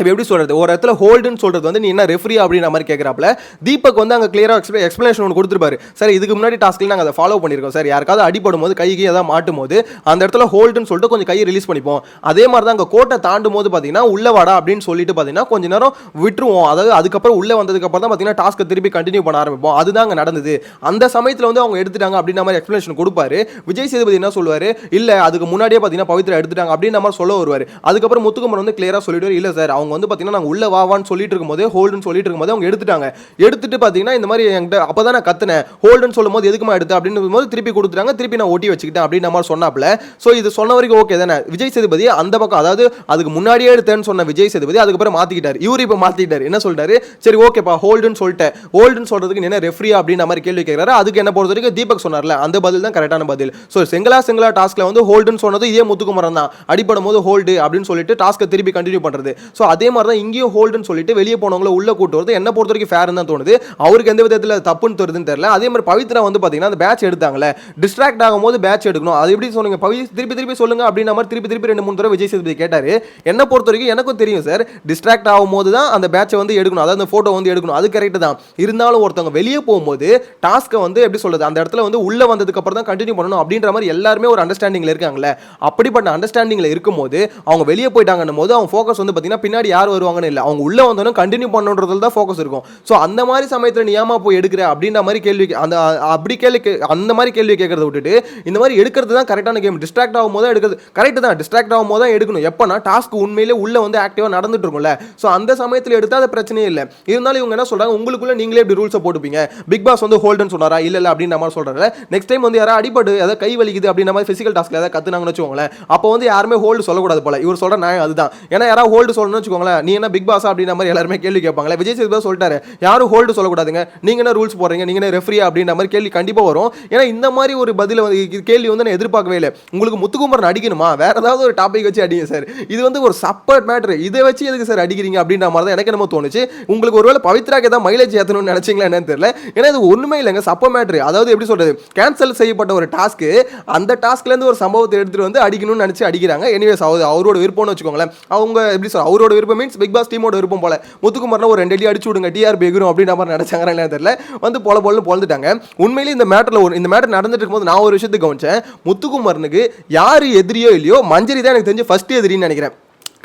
இப்போ எப்படி சொல்கிறது ஒரு இடத்துல ஹோல்டுன்னு சொல்கிறது வந்து நீ என்ன ரெஃப்ரி அப்படின்ற மாதிரி கேட்குறாப்ல தீபக் வந்து அங்கே கிளியராக எக்ஸ்பிளே எக்ஸ்ப்ளனேஷன் ஒன்று கொடுத்துருப்பாரு. சார் இதுக்கு முன்னாடி டாஸ்க்கில் நாங்கள் அதை ஃபாலோ பண்ணியிருக்கோம். சார் யாருக்காவது அடிப்படும் போது கை ஏதாவது மாட்டும் போது அந்த இடத்துல ஹோல்டுன்னு சொல்லிட்டு கொஞ்சம் கையை ரிலீஸ் பண்ணிப்போம். அதே மாதிரி தான் அங்கே கோட்டை தாண்டும் போது பார்த்தீங்கன்னா உள்ள வாடா அப்படின்னு சொல்லிட்டு பார்த்தீங்கன்னா கொஞ்ச நேரம் விட்டுருவோம். அதாவது அதுக்கப்புறம் உள்ளே வந்ததுக்கப்புறம் தான் பார்த்தீங்கன்னா டாஸ்க்கை திருப்பி கண்டினியூ பண்ண ஆரம்பிப்போம். அதுதான் அங்கே நடந்தது. அந்த சமயத்தில் வந்து அவங்க எடுத்துட்டாங்க அப்படின்ற மாதிரி எக்ஸ்ப்ளனேஷன் கொடுப்பாரு. விஜய் சேதுபதி என்ன சொல்லுவார்? இல்லை அதுக்கு முன்னாடியே பார்த்தீங்கன்னா பவித்ரா எடுத்துட்டாங்க அப்படின்ற மாதிரி சொல்ல வருவார். அதுக்கப்புறம் முத்துக்குமர் வந்து கிளியராக சொல்லிடுவார். இல்லை சார் அவங்க வந்து பார்த்தீங்கன்னா நாங்கள் உள்ள வாவான்னு சொல்லிட்டு இருக்கும்போது ஹோல்டுன்னு சொல்லிட்டு இருக்கும்போது அவங்க எடுத்துட்டாங்க. எடுத்துட்டு பார்த்தீங்கன்னா இந்த மாதிரி என்கிட்ட அப்போ தான் நான் கத்துனேன். ஹோல்டுன்னு சொல்லும் போது எதுக்குமா எடுத்து? அப்படின்னு போது திருப்பி கொடுத்துட்டாங்க. திருப்பி நான் ஓட்டி வச்சுக்கிட்டேன் அப்படின்னு மாதிரி சொன்னாப்ல ஸோ இது சொன்ன வரைக்கும் ஓகே தானே? விஜய் சேதுபதி அந்த பக்கம் அதாவது அதுக்கு முன்னாடியே எடுத்தேன்னு சொன்ன விஜய் சேதுபதி அதுக்கப்புறம் மாற்றிக்கிட்டார் இவர் இப்போ மாற்றிக்கிட்டார் என்ன சொல்லிட்டாரு சரி ஓகேப்பா ஹோல்டுன்னு சொல்லிட்டேன். ஹோல்டுன்னு சொல்றதுக்கு என்ன ரெஃப்ரியா அப்படின்ற மாதிரி கேள்வி கேட்குறாரு அதுக்கு என்ன பொறுத்த வரைக்கும் தீபக் சொன்னார்ல அந்த பதில் தான் கரெக்டான பதில். ஸோ செங்கலா செங்கலா டாஸ்க்ல வந்து ஹோல்டுன்னு சொன்னது இதே முத்துக்குமரன் தான். அடிப்படும் போது ஹோல்டு அப்படின்னு சொல்லிட்டு டாஸ்க்கை திருப்பி கண்டினியூ பண்ணுறது ஸோ அது அதே மாதிரி தான் இங்கேயும் ஹோல்டுன்னு சொல்லிட்டு வெளியே போனவங்கள உள்ள கூட்டு வரது. என்ன பொறுத்த வரைக்கும் ஃபேர்னு தான் தோணுது. அவருக்கு எந்த விதத்தில் தப்புன்னு தருதுன்னு தெரியல. அதே மாதிரி பவித்ரா வந்து பார்த்தீங்கன்னா அந்த பேட்ச் எடுத்தாங்களே டிஸ்ட்ராக்ட் ஆகும்போது பேட்ச் எடுக்கணும். அது எப்படி சொன்னீங்க? பவி திருப்பி திருப்பி சொல்லுங்க அப்படின்ற மாதிரி திருப்பி திருப்பி ரெண்டு மூணு தடவை விஜய் சேதுபதி கேட்டார். என்ன பொறுத்த வரைக்கும் எனக்கும் தெரியும் சார் டிஸ்ட்ராக்ட் ஆகும்போது தான் அந்த பேட்சை வந்து எடுக்கணும். அதாவது அந்த ஃபோட்டோ வந்து எடுக்கணும். அது கரெக்ட் தான். இருந்தாலும் ஒருத்தவங்க வெளியே போகும்போது டாஸ்க்கை வந்து எப்படி சொல்றது? அந்த இடத்துல வந்து உள்ள வந்ததுக்கு அப்புறம் தான் கண்டினியூ பண்ணணும் அப்படின்ற மாதிரி எல்லாருமே ஒரு அண்டர்ஸ்டாண்டிங்ல இருக்காங்களே அப்படிப்பட்ட அண்டர்ஸ்டாண்டிங்ல இருக்கும்போது அவங்க வெளியே போயிட்டாங்கன்னும் போது அவங்க ஃபோக்கஸ் வந்து பார்த்தீங்கன்னா பின்னாடி யார் வருவாங்கன்னு இல்லை. அவங்க உள்ளே வந்தோன்னு கண்டினியூ பண்ணுன்றதுல தான் ஃபோக்கஸ் இருக்கும். ஸோ அந்த மாதிரி சமயத்தில் நீ ஏமா போய் எடுக்கிற அப்படின்ற மாதிரி கேள்வி அந்த அப்படி கேள்வி கே- அந்த மாதிரி கேள்வி கேட்கறத விட்டுட்டு இந்த மாதிரி எடுக்கிறது தான் கரெக்டான கேம் டிஸ்ட்ராக்ட் ஆகும் போது எடுக்கிறது கரெக்ட் தான். டிஸ்ட்ராக்ட் ஆகும் போது தான் எடுக்கணும். எப்போனா டாஸ்க் உண்மையிலே உள்ளே வந்து ஆக்டிவாக நடந்துட்டு இருக்கும்ல. ஸோ அந்த சமயத்தில் எடுத்தால் அது பிரச்சனையே இல்லை. இருந்தாலும் இவங்க என்ன சொல்கிறாங்க உங்களுக்குள்ளே நீங்களே இப்படி ரூல்ஸை போட்டுப்பீங்க. பிக் பாஸ் வந்து ஹோல்டுன்னு சொன்னாரா? இல்லை இல்லை அப்படின்ற மாதிரி சொல்றாரு நெக்ஸ்ட் டைம் வந்து யாராவது அடிபட்டு ஏதாவது கை வலிக்குது அப்படின்ற மாதிரி ஃபிசிக்கல் டாஸ்க்கில் ஏதாவது கற்றுனாங்கன்னு வச்சுக்கோங்களேன். அப்போ வந்து யாருமே ஹோல்டு சொல்லக்கூடாது போல. இவர் சொல்கிற நான் அதுதான். ஏன்னா யாராவது ஹோல்டு சொல்லணும்னு வச்சுக்கோங்களேன் நீ என்ன பிக் பாஸ்? அப்படின்ற மாதிரி எல்லாருமே கேள்வி கேட்பாங்களே. விஜய் சேதுபதி சொல்லிட்டாரு யாரும் ஹோல்டு சொல்லக்கூடாதுங்க. நீங்க என்ன ரூல்ஸ் போடுறீங்க? நீங்க என்ன ரெஃப்ரி அப்படின்ற மாதிரி கேள்வி கண்டிப்பாக வரும். ஏன்னா இந்த மாதிரி ஒரு பதில வந்து கேள்வி வந்து நான் எதிர்பார்க்கவே இல்லை. உங்களுக்கு முத்துக்குமரன் அடிக்கணுமா? வேற ஏதாவது ஒரு டாபிக் வச்சு அடிங்க சார் இது வந்து ஒரு சப்போர்ட் மேட்ரு இதை வச்சு எதுக்கு சார் அடிக்கிறீங்க? அப்படின்ற மாதிரி தான் எனக்கு என்னமோ தோணுச்சு. உங்களுக்கு ஒருவேளை பவித்ராக்கு ஏதாவது மைலேஜ் ஏற்றணும்னு நினைச்சீங்களா என்னன்னு தெரியல. ஏன்னா இது ஒண்ணுமே இல்லைங்க சப்ப மேட்ரு அதாவது எப்படி சொல்றது? கேன்சல் செய்யப்பட்ட ஒரு டாஸ்க்கு அந்த டாஸ்க்லேருந்து ஒரு சம்பவத்தை எடுத்துட்டு வந்து அடிக்கணும்னு நினச்சி அடிக்கிறாங்க. எனிவேஸ் அவர் அவரோட விருப்பம்னு வச்சுக்கோங்களேன். அவங்க எப்படி சொல்ற? அவரோட விருப்பம். மீன்ஸ் பிக் பாஸ் டீமோட விருப்பம் போல. முத்துக்குமார்னா ஒரு ரெண்டு அடி அடிச்சு விடுங்க. டிஆர் பேகரும் அப்படின்ற மாதிரி நினைச்சாங்க என்னன்னு தெரியல. வந்து பொல போல பொழுதுட்டாங்க உண்மையிலேயே இந்த மேட்டர்ல ஒரு இந்த மேட்டர் நடந்துட்டு இருக்கும்போது நான் ஒரு விஷயத்தை கவனிச்சேன். முத்துக்குமரனுக்கு யாரு எதிரியோ இல்லையோ மஞ்சரி தான் எனக்கு தெரிஞ்சு ஃபர்ஸ்ட் எதிரின்னு நினைக்கிறேன்.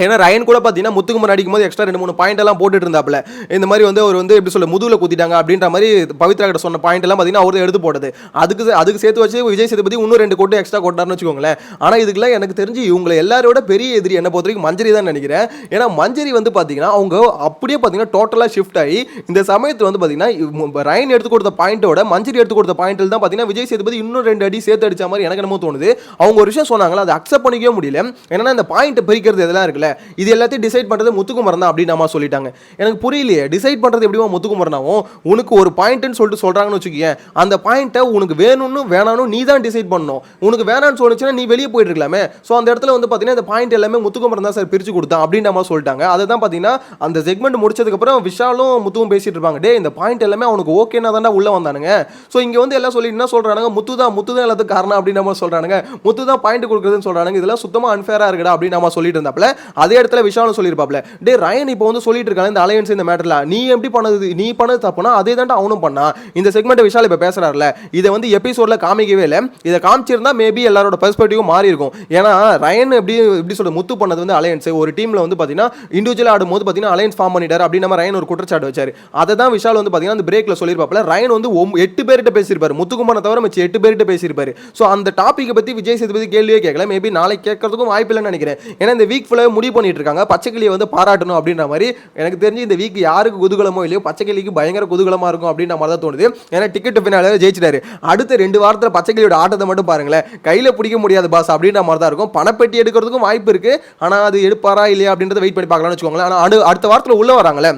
ஏன்னா ரயன் கூட பார்த்தீங்கன்னா முத்துக்குமர் அடிக்கும் போது எக்ஸ்ட்ரா ரெண்டு மூணு பாயிண்ட் எல்லாம் போட்டுட்டு இருந்தாப்புல இந்த மாதிரி வந்து அவர் வந்து எப்படி சொல்ல முதுகில் குத்திட்டாங்க அப்படின்ற மாதிரி பவித்ரா கிட்ட சொன்ன பாயிண்ட் எல்லாம் பார்த்தீங்கன்னா அவர் எடுத்து போட்டது. அதுக்கு அதுக்கு சேர்த்து வச்சு விஜய் சேதுபதி இன்னும் ரெண்டு கோட்டு எக்ஸ்ட்ரா கொட்டாருன்னு வச்சுக்கோங்களேன். ஆனால் இதுக்குலாம் எனக்கு தெரிஞ்சு இவங்களை எல்லாரோட பெரிய எதிரி என்ன பொறுத்த வரைக்கும் மஞ்சரி தான் நினைக்கிறேன். ஏன்னா மஞ்சரி வந்து பார்த்தீங்கன்னா அவங்க அப்படியே பார்த்தீங்கன்னா டோட்டலாக ஷிஃப்ட் ஆகி இந்த சமயத்தில் வந்து பார்த்தீங்கன்னா ரயன் எடுத்து கொடுத்த பாயிண்டோட மஞ்சரி எடுத்து கொடுத்த பாயிண்டில் தான் பார்த்தீங்கன்னா விஜய் சேதுபதி இன்னும் ரெண்டு அடி சேர்த்து அடிச்ச மாதிரி எனக்கு என்னமோ தோணுது. அவங்க ஒரு விஷயம் சொன்னாங்களா அதை அக்செப்ட் பண்ணிக்கவே முடியல. ஏன்னா இந்த பாயிண்ட் பிரிக்கிறது இதெல்லாம் இருக்குல்ல இது எல்லாத்தையும் டிசைட் பண்ணுறது முத்துக்குமரன் தான் அப்படின்னு அம்மா சொல்லிட்டாங்க. எனக்கு புரியலையே டிசைட் பண்ணுறது எப்படிமா முத்துக்குமரனாவும்? உனக்கு ஒரு பாயிண்ட்னு சொல்லிட்டு சொல்கிறாங்கன்னு வச்சுக்கேன் அந்த பாயிண்ட்டை உனக்கு வேணும்னு வேணானும் நீ தான் டிசைட் பண்ணணும். உனக்கு வேணாம்னு சொன்னிச்சுன்னா நீ வெளியே போயிட்டு இருக்கலாமே ஸோ அந்த இடத்துல வந்து பார்த்தீங்கன்னா இந்த பாயிண்ட் எல்லாமே முத்துக்குமரன் தான் சார் பிரித்து கொடுத்தான் அப்படின்ற மாதிரி சொல்லிட்டாங்க. அதை தான் பார்த்தீங்கன்னா அந்த செக்மெண்ட் முடிச்சதுக்கப்புறம் விஷாலும் முத்துவும் பேசிட்டு இருப்பாங்க. டே இந்த பாயிண்ட் எல்லாமே அவனுக்கு ஓகேனா தானே உள்ளே வந்தானுங்க. ஸோ இங்கே வந்து எல்லாம் சொல்லி என்ன சொல்கிறாங்க முத்து தான் முத்து தான் எல்லாத்துக்கும் காரணம் அப்படின்னு நம்ம சொல்கிறானுங்க முத்து தான் பாயிண்ட் கொடுக்குறதுன்னு சொல்கிறாங்க இதெல்லாம் சுத்தமாக அன்ஃபேராக இருக்குடா அப்படின்னு நம்ம சொல்லிட்டு இருந்தாப்பில் அதே இடத்துல விஷாலும் சொல்லியிருப்பாப்ல டே ரயன் இப்போ வந்து சொல்லிட்டு இருக்காங்க இந்த அலையன்ஸ் இந்த மேட்டர்ல. நீ எப்படி பண்ணது? நீ பண்ணது தப்புனா அதே தான் அவனும் பண்ணா. இந்த செக்மெண்ட் விஷால் இப்போ பேசுறாருல இதை வந்து எபிசோட்ல காமிக்கவே இல்லை. இதை காமிச்சிருந்தா மேபி எல்லாரோட பெர்ஸ்பெக்டிவும் மாறி இருக்கும். ஏன்னா ரயன் எப்படி எப்படி சொல்ற முத்து பண்ணது வந்து அலையன்ஸ். ஒரு டீம்ல வந்து பார்த்தீங்கன்னா இண்டிவிஜுவல் ஆடும்போது பார்த்தீங்கன்னா அலையன்ஸ் ஃபார்ம் பண்ணிட்டாரு. அப்படின்னு நம்ம ரயன் ஒரு குற்றச்சாட்டு வச்சாரு. அதை தான் விஷால் வந்து பார்த்தீங்கன்னா அந்த பிரேக்ல சொல்லியிருப்பாப்ல. ரயன் வந்து எட்டு பேர்கிட்ட பேசியிருப்பாரு. முத்துக்குமாரை தவிர மிச்சம் எட்டு பேர்கிட்ட பேசியிருப்பாரு. ஸோ அந்த டாப்பிக்கை பத்தி விஜய் சேதுபதி கேள்வியே கேட்கல. மேபி நாளைக்கு கேட்கறதுக்கும் வாய்ப்பு இல்லைன்னு நினைக்கிறேன். ஏன்னா இந்த வீக் ஃபுல்லாக முடி முடிவு பண்ணிட்டு இருக்காங்க பச்சைக்கிளியை வந்து பாராட்டணும் அப்படின்ற மாதிரி எனக்கு தெரிஞ்சு இந்த வீக் யாருக்கு குதூகலமோ இல்லையோ பச்சைக்கிளிக்கு பயங்கர குதூகலமா இருக்கும் அப்படின்ற மாதிரி தான் தோணுது. ஏன்னா டிக்கெட் பின்னால ஜெயிச்சிட்டாரு. அடுத்த ரெண்டு வாரத்தில் பச்சைக்கிளியோட ஆட்டத்தை மட்டும் பாருங்களேன். கையில பிடிக்க முடியாது பாஸ் அப்படின்ற மாதிரி தான் இருக்கும். பணப்பெட்டி எடுக்கிறதுக்கும் வாய்ப்பு இருக்கு. ஆனா அது எடுப்பாரா இல்லையா அப்படின்றத வெயிட் பண்ணி பார்க்கலாம்னு வச்சுக்கோங்களேன். ஆனால் அடுத்த வாரத்தில் உள்ள வராங்களே.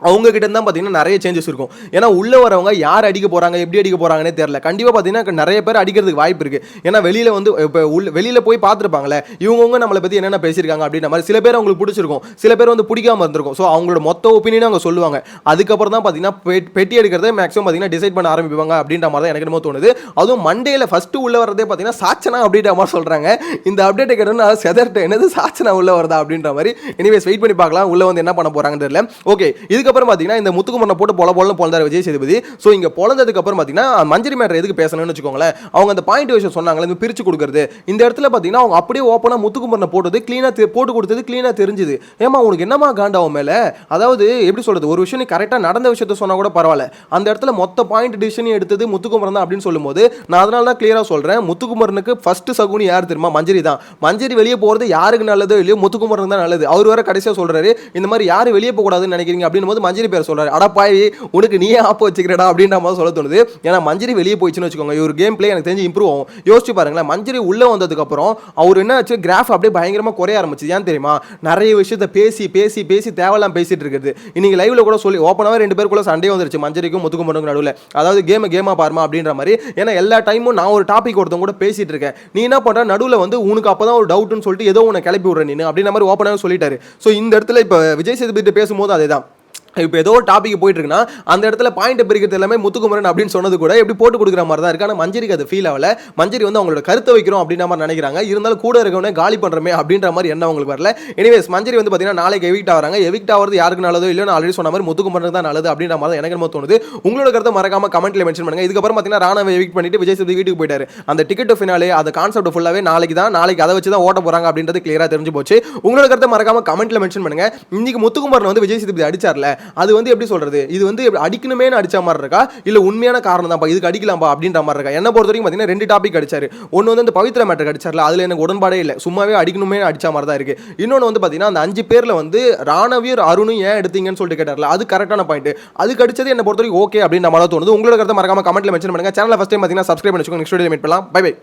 அவங்க கிட்ட தான் பார்த்தீங்கன்னா நிறைய சேஞ்சஸ் இருக்கும். ஏன்னா உள்ளே வரவங்க யார் அடிக்க போகிறாங்க எப்படி அடிக்க போகிறாங்கன்னே தெரில கண்டிப்பாக பார்த்தீங்கன்னா நிறைய பேர் அடிக்கிறதுக்கு வாய்ப்பு இருக்குது ஏன்னா வெளியில வந்து இப்போ உள்ள வெளியில் போய் பார்த்துருப்பாங்களே இவங்கவுங்க நம்மளை பற்றி என்னென்ன பேசியிருக்காங்க அப்படின்ற மாதிரி சில பேர் அவங்களுக்கு பிடிச்சிருக்கும். சில பேர் வந்து பிடிக்காம இருந்திருக்கும். ஸோ அவங்களோட மொத்த ஒப்பீனியனும் அவங்க சொல்லுவாங்க. அதுக்கப்புறம் தான் பார்த்தீங்கன்னா பெட்- பெட்டி எடுக்கிறதே மேக்ஸிமம் பார்த்தீங்கன்னா டிசைட் பண்ண ஆரம்பிப்பாங்க அப்படின்ற மாதிரி தான் எனக்கு என்னமோ தோணுது. அதுவும் மண்டேல ஃபஸ்ட்டு உள்ள வரதே பார்த்தீங்கன்னா சாச்சனா அப்படின்ற மாதிரி சொல்கிறாங்க இந்த அப்டேட் கேட்டால் செதர்ட்ட என்னது சாச்சனா உள்ள வருதா அப்படின்ற மாதிரி. எனிவேஸ் வெயிட் பண்ணி பார்க்கலாம். உள்ள வந்து என்ன பண்ண போகிறாங்கன்னு தெரியல. ஓகே இது இதுக்கப்புறம் பார்த்தீங்கன்னா இந்த முத்துக்குமரனை போட்டு பொல பொலன்னு பொழந்தாரு விஜய் சேதுபதி. ஸோ இங்கே பொழந்ததுக்கு அப்புறம் பார்த்தீங்கன்னா மஞ்சரி மேட்டர் எதுக்கு பேசணும்னு வச்சுக்கோங்களேன். அவங்க அந்த பாயிண்ட் விஷயம் சொன்னாங்களே இந்த பிரித்து கொடுக்குறது. இந்த இடத்துல பார்த்தீங்கன்னா அவங்க அப்படியே ஓப்பனாக முத்துக்குமரனை போட்டது க்ளீனாக போட்டு கொடுத்தது க்ளீனாக தெரிஞ்சுது. ஏமா உனக்கு என்னமா காண்டாவும் மேலே? அதாவது எப்படி சொல்றது ஒரு விஷயம் நீ கரெக்டாக நடந்த விஷயத்த சொன்னால் கூட பரவாயில்ல. அந்த இடத்துல மொத்த பாயிண்ட் டிசிஷனையும் எடுத்தது முத்துக்குமரன் தான் அப்படின்னு சொல்லும்போது நான் அதனால தான் கிளியராக சொல்றேன் முத்துக்குமரனுக்கு ஃபர்ஸ்ட் சகுனி யார் தெரியுமா? மஞ்சரி தான். மஞ்சரி வெளியே போகிறது யாருக்கு நல்லதோ இல்லையோ முத்துக்குமரன் தான் நல்லது. அவர் வேற கடைசியாக சொல்கிறாரு இந்த மாதிரி யார் வெளியே போகக்கூடாதுன்னு நினைக்கிறீங்க அப்படின்னு போது மஞ்சரி பேர் சொல்றாரு. அட பாய் உனக்கு நீயே ஆப்போ வச்சுக்கிறடா அப்படின்ற மாதிரி சொல்ல தோணுது. ஏன்னா மஞ்சரி வெளியே போயிடுச்சுன்னு வச்சுக்கோங்க. இவர் கேம் பிளே எனக்கு தெரிஞ்சு இம்ப்ரூவ் ஆகும். யோசிச்சு பாருங்களேன் மஞ்சரி உள்ள வந்ததுக்கப்புறம் அவர் என்ன ஆச்சு? கிராஃப் அப்படியே பயங்கரமாக குறைய ஆரம்பிச்சு ஏன் தெரியுமா? நிறைய விஷயத்த பேசி பேசி பேசி தேவையெல்லாம் பேசிட்டு இருக்குது. இன்னைக்கு லைவ்ல கூட சொல்லி ஓப்பனாக ரெண்டு பேருக்குள்ள சண்டே வந்துருச்சு. மஞ்சரிக்கும் முத்துக்குமரனுக்கும் நடுவில். அதாவது கேம் கேமா பாருமா அப்படின்ற மாதிரி. ஏன்னா எல்லா டைமும் நான் ஒரு டாபிக் ஒருத்தவங்க கூட பேசிட்டு இருக்கேன். நீ என்ன பண்ற? நடுவில் வந்து உனக்கு அப்பதான் ஒரு டவுட்னு சொல்லிட்டு ஏதோ உன்னை கிளப்பி விடுறேன் நீ அப்படின்ற மாதிரி ஓப்பனாக சொல்லிட்டாரு. ஸோ இந்த இடத்துல இப்போ விஜய் சேதுபதி பேசும்போது அதே தான் இப்போ ஏதோ ஒரு டாபிக் போயிட்டு இருக்குன்னா அந்த இடத்துல பாயிண்ட் பிரிக்கிறது எல்லாமே முத்துக்குமரன் அப்படின்னு சொன்னது கூட எப்படி போட்டு கொடுக்குற மாதிரி தான் இருக்கு. ஆனால் மஞ்சரிக்கு அது ஃபீல் ஆகல. மஞ்சரி வந்து அவங்களோட கருத்தை வைக்கிறோம் அப்படின்ற மாதிரி நினைக்கிறாங்க. இருந்தாலும் கூட இருக்கவனே காலி பண்ணுறமே அப்படின்ற மாதிரி எண்ணம் அவங்களுக்கு வரல. எனிவேஸ் மஞ்சரி வந்து பார்த்தீங்கன்னா நாளைக்கு எவிக்ட் ஆகிறாங்க. எவிக்ட் ஆகிறது யாருக்கு நல்லதோ இல்லையோ நான் ஆல்ரெடி சொன்ன மாதிரி முத்துக்குமரன் தான் நல்லது அப்படின்ற மாதிரி எனக்கு என்னமோ தோணுது. உங்களோட கருத்தை மறக்காம கமெண்ட்ல மென்ஷன் பண்ணுங்க. இதுக்கப்புறம் பார்த்தீங்கன்னா ராணவை எவிக்ட் பண்ணிட்டு விஜய் சேதுபதி வீட்டுக்கு போயிட்டாரு. அந்த டிக்கெட் ஃபினாலே அந்த கான்செப்ட் ஃபுல்லாவே நாளைக்கு தான் நாளைக்கு அதை வச்சு தான் ஓட்ட போகிறாங்க அப்படின்றது கிளியராக தெரிஞ்சு போச்சு. உங்களோட கருத்தை மறக்காம கமெண்ட்ல மென்ஷன் பண்ணுங்க. இன்னைக்கு முத்துக்குமரன் வந்து விஜய் சேதுபதி அடிச்சார்ல. அது வந்து எப்படி சொல்கிறது இது வந்து எப்படி அடிக்கணுமேனு அடிச்ச மாதிரி இருக்கா? இல்லை உண்மையான காரணம் தான்ப்பா இதுக்கு அடிக்கலாம்ப்பா அப்படின்ற மாதிரி இருக்கா? என்ன பொறுத்த வரைக்கும் பார்த்தீங்கன்னா ரெண்டு டாபிக் அடிச்சார். ஒன்று வந்து அந்த பவித்ரா மேட்டர் அடிச்சார்ல அதில் எனக்கு உடன்பாடே இல்லை. சும்மாவே அடிக்கணுமே அடிச்ச மாதிரி தான் இருக்குது இன்னொன்று வந்து பார்த்தீங்கன்னா அந்த அஞ்சு பேரில் வந்து ராணவியர் அருணும் ஏன் எடுத்தீங்கன்னு சொல்லிட்டு கேட்டார்ல அது கரெக்டான பாயிண்ட் அதுக்கு அடிச்சது என்ன பொறுத்த வரைக்கும் ஓகே அப்படின்ற மாதிரி தோணுது. உங்களோட கருத்தை மறக்காம கமெண்ட்டில் மென்ஷன் பண்ணுங்கள் சேனல் ஃபஸ்ட் டைம் பார்த்தீங்கன்னா சப்ஸ்கிரைப் பண்ணி வச்சுக்கோங்க. நெக்ஸ்ட் வீடியோ மீட் பண்ணலாம். Bye bye